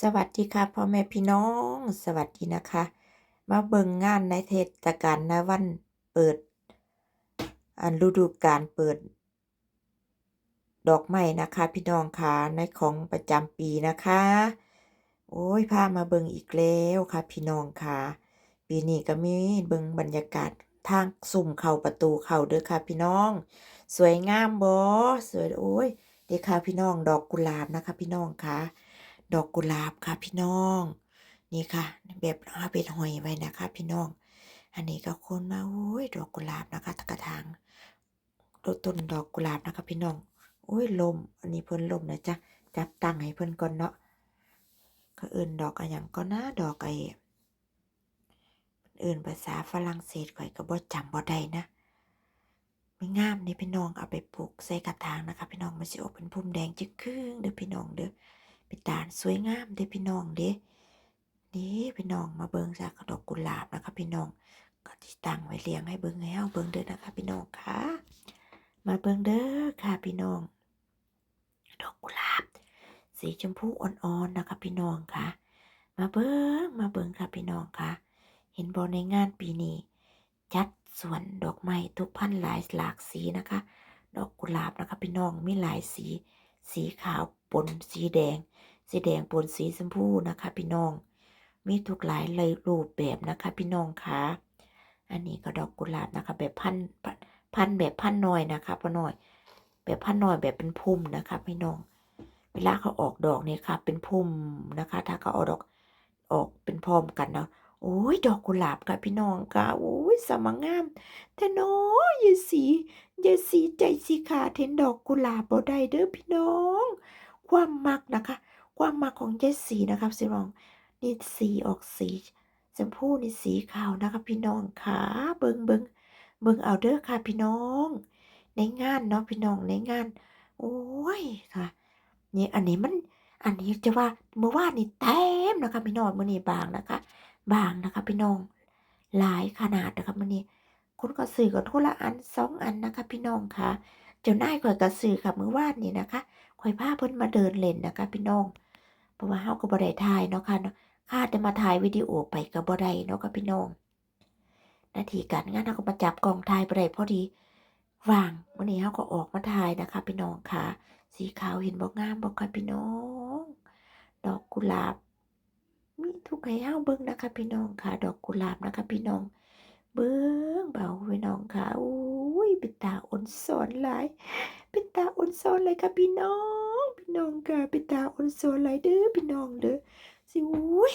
สวัสดีค่ะพ่อแม่พี่น้อง สวัสดีนะคะ มาเบิ่งงานในเทศกาลนวันเปิด อันฤดูกาลเปิด ดอกไม้นะคะ พี่น้องค่ะในของประจำปีนะคะ โอ้ยพามาเบิ่งอีกแล้วค่ะ พี่น้องค่ะปีนี้ก็มีเบิ่งบรรยากาศทางสุ่มเข้าประตูเข้าเด้อค่ะ พี่น้อง สวยงามบ่สวยโอ้ยเด้ค่ะพี่น้องดอกกุหลาบนะคะ พี่น้องค่ะ ดอกกุหลาบค่ะพี่น้อง นี่ค่ะ แบบเอาเป็นหอยไว้นะคะ พี่น้อง อันนี้ก็คนมาโอ้ยดอกกุหลาบนะคะตะกระถางต้นดอกกุหลาบนะคะ พี่น้องโอ้ยลม อันนี้เพิ่นลมนะจ๊ะจับตั้งให้เพิ่นก่อนเนาะก็เอิ้นดอกอะหยังก็นะดอกไอ้เอิ้นภาษาฝรั่งเศสข่อยก็บ่จำบ่ได้นะไม่งามนี่พี่น้องเอาไปปลูกใส่กระถางนะคะ พี่น้องมันสิออกเป็นพุ่มแดงจึ๊กครึ่งเด้อพี่น้องเด้อ เป็นตาลสวยงามเด้พี่น้องเด้นี่พี่น้องมาเบิ่งจากดอกกุหลาบนะคะพี่น้องก็ที่ตั้งไว้เลี้ยงให้เบิ่งให้เฮาเบิ่งเด้อนะคะพี่น้องค่ะมาเบิ่งเด้อค่ะพี่น้อง ดอกกุหลาบ สีชมพูอ่อนๆนะคะพี่น้องค่ะ มาเบิ่งมาเบิ่งค่ะพี่น้องค่ะ เห็นบ่ในงานปีนี้ จัดสวนดอกไม้ทุกพันหลายหลากสีนะคะ ดอกกุหลาบนะคะพี่น้องมีหลายสี สีขาวปนสีแดง สีแดงปนสีชมพูนะคะ พี่น้อง มีทุกหลายเลยรูปแบบนะคะ พี่น้องคะอันนี้ก็ดอกกุหลาบนะคะ แบบพันพันแบบพันน้อยนะคะพ่อน้อย แบบพันน้อยแบบเป็นพุ่มนะคะพี่น้อง เวลาเขาออกดอกเนี่ยค่ะ เป็นพุ่มนะคะ ถ้าเขาเอาดอกออกเป็นพร้อมกันเนาะ โอ้ยดอกกุหลาบค่ะพี่น้องค่ะโอ้ยสมังงาม แต่น้อยยายสียายสีใจสีขาดเห็นดอกกุหลาบบ่ได้เด้อพี่น้อง ความมักนะคะ ความมักของยายสีนะครับสิน้องนี่สีออกสีชมพูนี่สีขาวนะคะพี่น้องค่ะเบิงเบิงเบิงเอาเด้อค่ะพี่น้อง ในงานเนาะพี่น้องในงาน โอ้ยค่ะนี่อันนี้มันอันนี้จะว่าเมื่อวานนี่เต็มนะคะพี่น้องมื่อนี้บางนะคะ บางนะคะพี่น้อง หลายขนาดนะคะมื่อนี้คุณก็สื่อกันคนละอันสองอันนะคะ พี่น้องค่ะ เจ้านายข่อยก็สื่อกับมือวาดนี่นะคะข่อยพาเพิ่นมาเดินเล่นนะคะ พี่น้อง เพราะว่าเฮาก็บ่ได้ถ่ายเนาะค่ะเนาะค่าจะมาถ่ายวิดีโอไปก็บ่ได้เนาะค่ะพี่น้องหน้าที่การงานเฮาก็มาจับกล้องถ่ายบ่ได้พอดีว่างมื้อนี้เฮาก็ออกมาถ่ายนะคะ พี่น้องค่ะ สีขาวเห็นบ่งามบ่ค่ะพี่น้อง ดอกกุหลาบ มีทุกให้เฮาเบิ่งนะคะพี่น้องค่ะ ดอกกุหลาบนะคะพี่น้อง เบิ่งเบาพี่น้องค่ะอุ้ยเป็นตาอ่อนสอนหลายเป็นตาอ่อนสอนเลยค่ะพี่น้อง พี่น้องค่ะเป็นตาอ่อนสอนหลายเด้อพี่น้องเด้อสิอุ้ย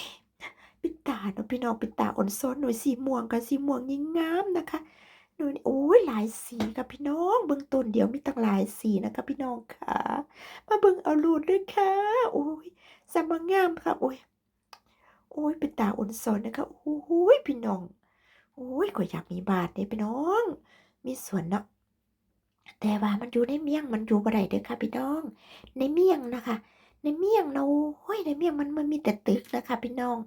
เป็นตาเนาะพี่น้องเป็นตาอ่อนสอนหน่วยสีม่วงค่ะสีม่วงยิ่งงามนะคะหน่วยโอ้ยหลายสีค่ะพี่น้องเบิ่งต้นเดียวมีตั้งหลายสีนะคะพี่น้องค่ะ มาเบิ่งเอาลูดด้วยค่ะโอ้ยสมางามค่ะโอ้ย โอ้ยเป็นตาอ่อนสอนนะคะโอ้ยพี่น้องโอ้ยก็อยากมีบาทเนี่ยพี่น้อง มีสวนเนาะแต่ว่ามันอยู่ในเมี่ยงมันอยู่บ่ได้เด้อค่ะพี่น้อง ในเมี่ยงนะคะ ในเมี่ยงเนาะโอ้ยในเมี่ยงมันมันมีแต่ตึกนะคะพี่น้อง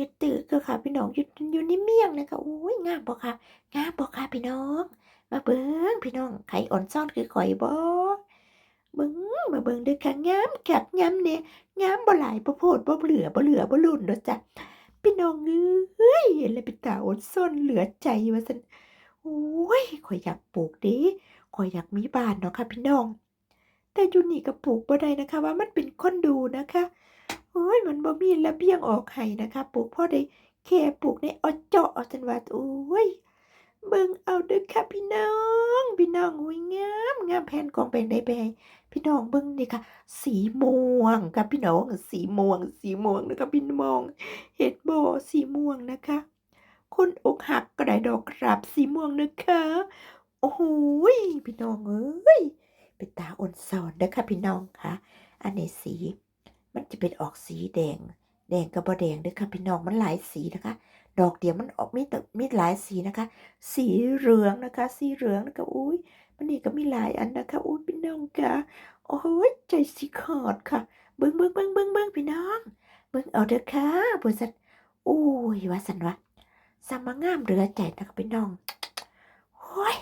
ยู่ตึกก็ค่ะพี่น้องอยู่อยู่ในเมี่ยงนะคะโอ้ยงามบ่ค่ะงามบ่ค่ะพี่น้อง มาเบิ่งพี่น้องไข่อ่อนซ่อนคือข่อยบ่ เบิ่งมาเบิ่งด้อค่ะงามคักงามเนี่ยงามบ่หลายบ่โพดบ่เหลือบ่เหลือบ่ลุ่นเด้อจ้ะพี่น้องเอ้ยเห็นแล้วเป็นตาอดซ่อนเหลือใจว่าสันโอ้ยข่อยอยากปลูกด้ข่อยอยากมีบ้านเนาะค่ะพี่น้อง แต่อยู่นี่ก็ปลูกบ่ได้นะคะ ว่ามันเป็นคนโดนะคะโอ้ยมันบ่มีระเบียงออกให้นะคะปลูกพ่อได้แค่ปลูกในอเจาะอจันว่าโอ้ยเบิ่งเอาเด้อค่ะพี่น้อง พี่น้องอุ้ยงามงามแผ่นกองเป็นได้ไปให้ พี่น้องเบิ่งนี่ค่ะ สีม่วงค่ะพี่น้องสีม่วง สีม่วงนะคะพี่น้องเห็ดโบสีม่วงนะคะ คนอกหักก็ได้ดอกกราบสีม่วงนะคะ โอ้โหยพี่น้องเอ้ยเป็นตาอ่อนสอนนะคะพี่น้องค่ะ อันนี้สี มันจะเป็นออกสีแดง แดงกับบ่แดงด้อค่ะพี่น้องมันหลายสีนะคะ ดอกเดียวมันออกมีแต่มีหลายสีนะคะ สีเหลืองนะคะ สีเหลืองนะคะอุ้ย มันนี่ก็มีหลายอันนะคะอุ้ยพี่น้องค่ะโอ้ยใจสิขาดค่ะ เบิ้งเบิ้งเบิ้งเบิ้งเบิ้งพี่น้อง เบิ้งเอาเด้อค่ะบริษัทโอ้ยว่าสันวะสามางามเหลือใจนะคะพี่น้องโอ้ย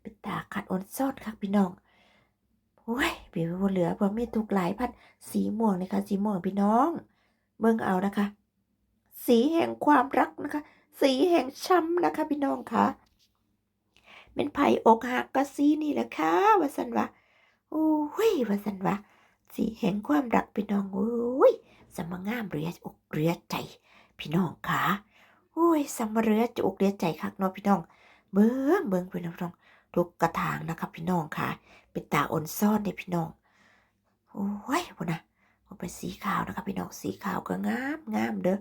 เป็นตาขัดอ่อนซอนค่ะพี่น้องโอ้ยเปียวบ่เหลือบ่มีทุกหลายพันสีม่วงเลยค่ะสีม่วงพี่น้อง เบิ่งเอานะคะ สีแห่งความรักนะคะ สีแห่งช้ำนะคะพี่น้องค่ะ เป็นไผ่อกหักก็สีนี่แหละค่ะว่าสันวะโอ้ยว่าสันวะสีแห่งความรักพี่น้องโอ้ยสมงามเรืออกเรือใจ พี่น้องค่ะโอ้ยสมเรือจะอกเรือใจคักเนาะพี่น้องเบิ่งเบิ่งพี่น้องทุกกระถางนะคะพี่น้องค่ะ เป็นตาอ่อนซ่อนเนี่ยพี่น้องโอ้ยพุ่นนะมันเป็นสีขาวนะคะพี่น้องสีขาวก็งามงามเด้อ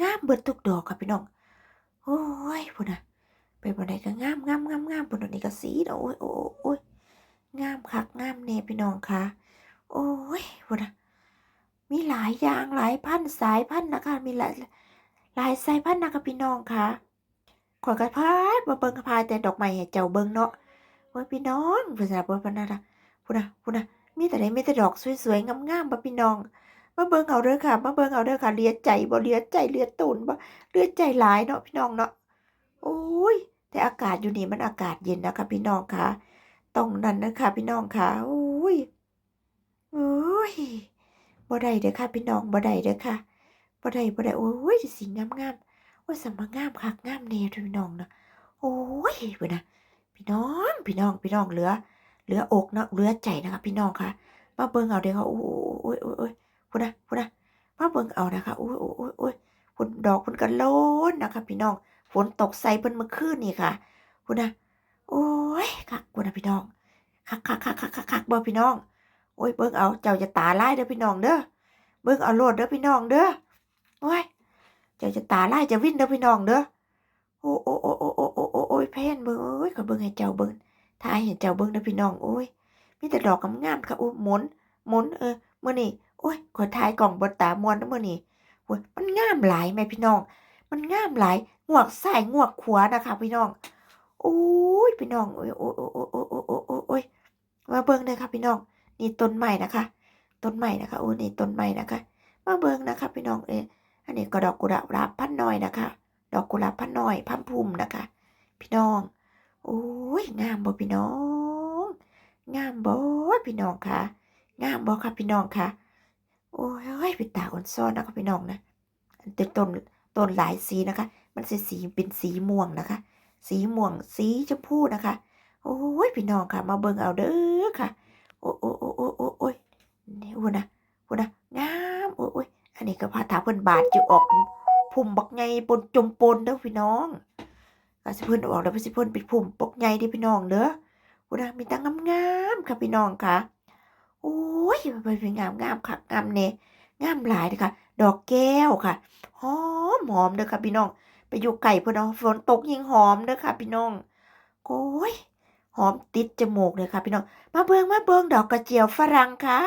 งามเบิดทุกดอกค่ะพี่น้องโอ้ยพุ่นนะ เป็นบนไดก็งามงามงามงามพุ่นนะนี่ก็สีเนาะโอ้ยโอ้ยโอ้ยงามคักงามแน่พี่น้องค่ะโอ้ยพุ่นะมีหลายอย่างหลายพันสายพันนะคะมีหลายหลายสายพันนะคะพี่น้องค่ะขอยกระพายมาเบิ่งกระพายแต่ดอกไม้ให้เจ้าเบิ่งเนาะโอ้ยพี่น้องเพิ่นสนับนนั้นละพุ่นน่ะพุ่นน่ะมีแต่ใดมีแต่ดอกสวยๆงามๆบ่พี่น้องมาเบิ่งเอาเด้อค่ะมาเบิ่งเอาเด้อค่ะเลียใจบ่เลียใจเลียตูนบ่เลียใจหลายเนาะพี่น้องเนาะ โอ้ย แต่อากาศอยู่นี่มันอากาศเย็นนะคะพี่น้องคะตรงนั้นนะคะพี่น้องคะโอ้ยโอ้ยบ่ได้เด้อค่ะพี่น้องบ่ได้เด้อค่ะบ่ได้บ่ได้โอ้ยสีงามๆโอ้ยสมางามคักงามแน่พี่น้องนะโอ้ยเพิ่นน่ะพี่น้องพี่น้องพี่น้องเหลือ เหลืออกเนาะเหลือใจนะคะพี่น้องค่ะมาเบิ่งเอาเด้อค่ะโอ้ยโอ้ยโอ้ยโอ้ยพุ่นนะพุ่นนะมาเบิ่งเอานะคะโอ้ยโอ้ยโอ้ยโอ้ยพุ่นดอกพุ่นกันโลนนะคะ พี่น้อง ฝนตกใส่เพิ่นเมื่อคืนนี่ค่ะพุ่นะโอ้ยคักพุ่นะพี่น้องคักคักคักคักคักคักบ่พี่น้อง โอ้ยเบิ่งเอาเจ้าจะตาลายเด้อพี่น้องเด้อเบิ่งเอาโลดเด้อพี่น้องเด้อโอ้ยเจ้าจะตาลายจะวิ่นเด้อพี่น้องเด้อโอ้โอ้โอ้โอ้โอ้โอ้โอ้โอ้ยแพนเบิ่งโอ้ยขอเบิ่งให้เจ้าเบิ่งทายให้เจ้าเบิ่งเด้อพี่น้องโอ้ยมีแต่ดอกงามๆค่ะโอ้หมุนหมุนเออมื้อนี้โอ้ยขอทายกล่องบนตามวนเด้อมื้อนี้โอ้ยมันงามหลายแม่พี่น้อง มันงามหลาย งวกซ้ายงวกขวานะคะพี่น้องโอ้ยพี่น้องโอ้ยโอ้ยโอ้ยโอ้ยโอ้ยโอ้ยโอ้ยโอ้ยมาเบิ่งเลยค่ะพี่น้องนี่ต้นใหม่นะคะต้นใหม่นะคะโอ้ยนี่ต้นใหม่นะคะ มาเบิ่งนะคะพี่น้องเอยอันนี้ก็ดอกกุหลาบพันน้อยนะคะ ดอกกุหลาบพันน้อยพันพุ่มนะคะ พี่น้องโอ้ยงามบ่พี่น้องงามบ่พี่น้องค่ะงามบ่ค่ะพี่น้องค่ะโอ้ยเฮ้ยเป็นตาอ่อนซ้อนนะคะพี่น้องนะอันเป็นต้นต้นหลายสีนะคะ มันสีสีเป็นสีม่วงนะคะ สีม่วงสีชมพูนะคะ โอ้ยพี่น้องค่ะ มาเบิ่งเอาเด้อค่ะ โอ้โอ้โอ้โอ้โอ้โอ้ยนี่อุ่นนะอุ่นนะงามโอ้ยโอ้ยอันนี้ก็พาถาเพิ่นบาดจะออกพุ่มบักไงปนจมปนเด้อพี่น้องก็สิเพิ่นออกแล้วสิเพิ่นเป็นพุ่มปกไงเด้อพี่น้องเด้ออุ่นนะมีตั้งงามๆค่ะพี่น้องค่ะโอ้ยมันเป็นงามงามค่ะงามเน่งามหลายเลยค่ะ ดอกแก้วค่ะ หอมหอมเด้อค่ะพี่น้อง ไปอยู่ไก่เพื่นเนาะฝนตกยิ่งหอมเด้อค่ะ พี่น้องโอ้ยหอมติดจมูกเลยค่ะ พี่น้อง มาเบิงมาเบิงดอกกระเจียวฝรั่งค่ะ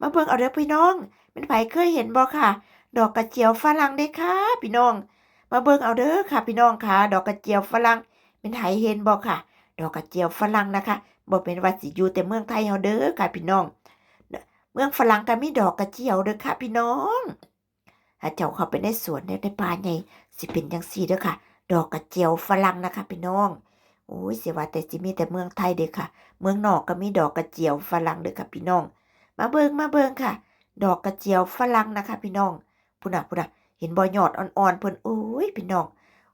มาเบิงเอาเด้อพี่น้องเป็นไผเคยเห็นบ่ค่ะ ดอกกระเจียวฝรั่งเด้ค่ะ พี่น้อง มาเบิงเอาเด้อค่ะ พี่น้องค่ะ ดอกกระเจียวฝรั่งเป็นไผเห็นบ่ค่ะ ดอกกระเจียวฝรั่งนะคะบ่เป็นว่าสิอยู่แต่เมืองไทยเฮาเด้อค่ะพี่น้องเมืองฝรั่งก็มีดอกกระเจียวเด้อค่ะ พี่น้องถ้าเจ้าเข้าไปในสวนในป่าใหญ่ สิเป็นจังซี่เด้อค่ะ ดอกกระเจียวฝรั่งนะคะพี่น้องโอ้ยเสียว่าแต่สิมีแต่เมืองไทยเด้อค่ะ เมืองนอกก็มีดอกกระเจียวฝรั่งเด้อค่ะพี่น้อง มาเบิงมาเบิงค่ะ ดอกกระเจียวฝรั่งนะคะพี่น้องพุ่นน่ะพุ่นน่ะเห็นบ่ยอดอ่อนๆเพิ่นโอ้ยพี่น้อง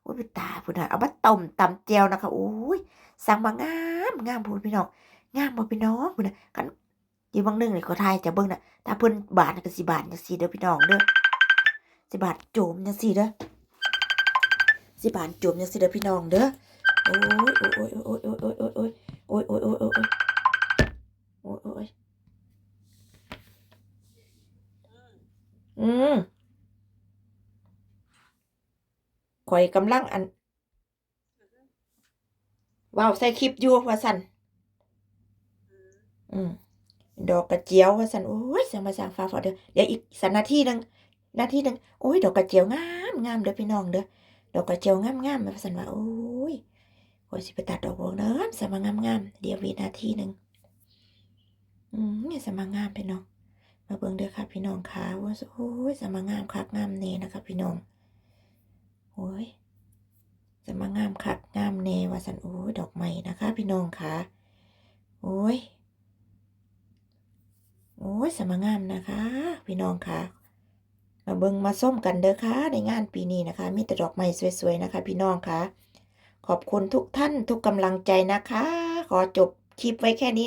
โอ้ยตาพุ่นน่ะเอามาต้มตำแจ่วนะคะโอ้ยสั่งมางามงามพุ่นพี่น้องงามบ่พี่น้องพุ่นน่ะกันอยู่บางหนึงนี่ก็ทายจะเบิ่งน่ะถ้าเพิ่นบาทก็สิบาทจังซี่เด้อพี่น้องเด้อสิบาทโจมจังสิเด้อ สิบาทโจมจังสิเด้อพี่น้องเด้อโอ้ยโอ้ยโอ้ยโอ้ยโอ้ยโอ้ยโอ้ยโอ้ยโอ้ยโอ้ยโอ้ยโอ้ยโอ้ยโอ้ยโอ้ยอืมข่อยกำลังอันว้าวใส่คลิปอยู่ว่าสันอืมดอกกระเจียวว่าสันโอ้ยสั่งมาสั่งฟ้าฝอเด้อเดี๋ยวอีกสักนาทีหนึงนาทีหนึ่งโอ้ยดอกกระเจียวงามงามเด้อพี่น้องเด้อ ดอกกระเจียวงามงามมาสันว่าโอ้ยโอ้ยสิไปตัดดอกบัวเด้อสมางามงามเดี๋ยววินาทีหนึ่งอืมเนี่ยสมางามพี่น้อง มาเบิ่งเด้อค่ะพี่น้องค่ะว่าโอ้ยสมางามคักงามเน่นะคะพี่น้องโอ้ยสมางามคักงามเน่ว่าสันโอ้ยดอกใหม่นะคะ พี่น้องค่ะโอ้ยโอ้ยสมางามนะคะ พี่น้องค่ะ มาเบิ่งมาส้มกันเด้อค่ะในงานปีนี้นะคะ มีแต่ดอกไม้สวยๆนะคะ พี่น้องค่ะขอบคุณทุกท่านทุกกำลังใจนะคะ ขอจบคลิปไว้แค่นี้นะ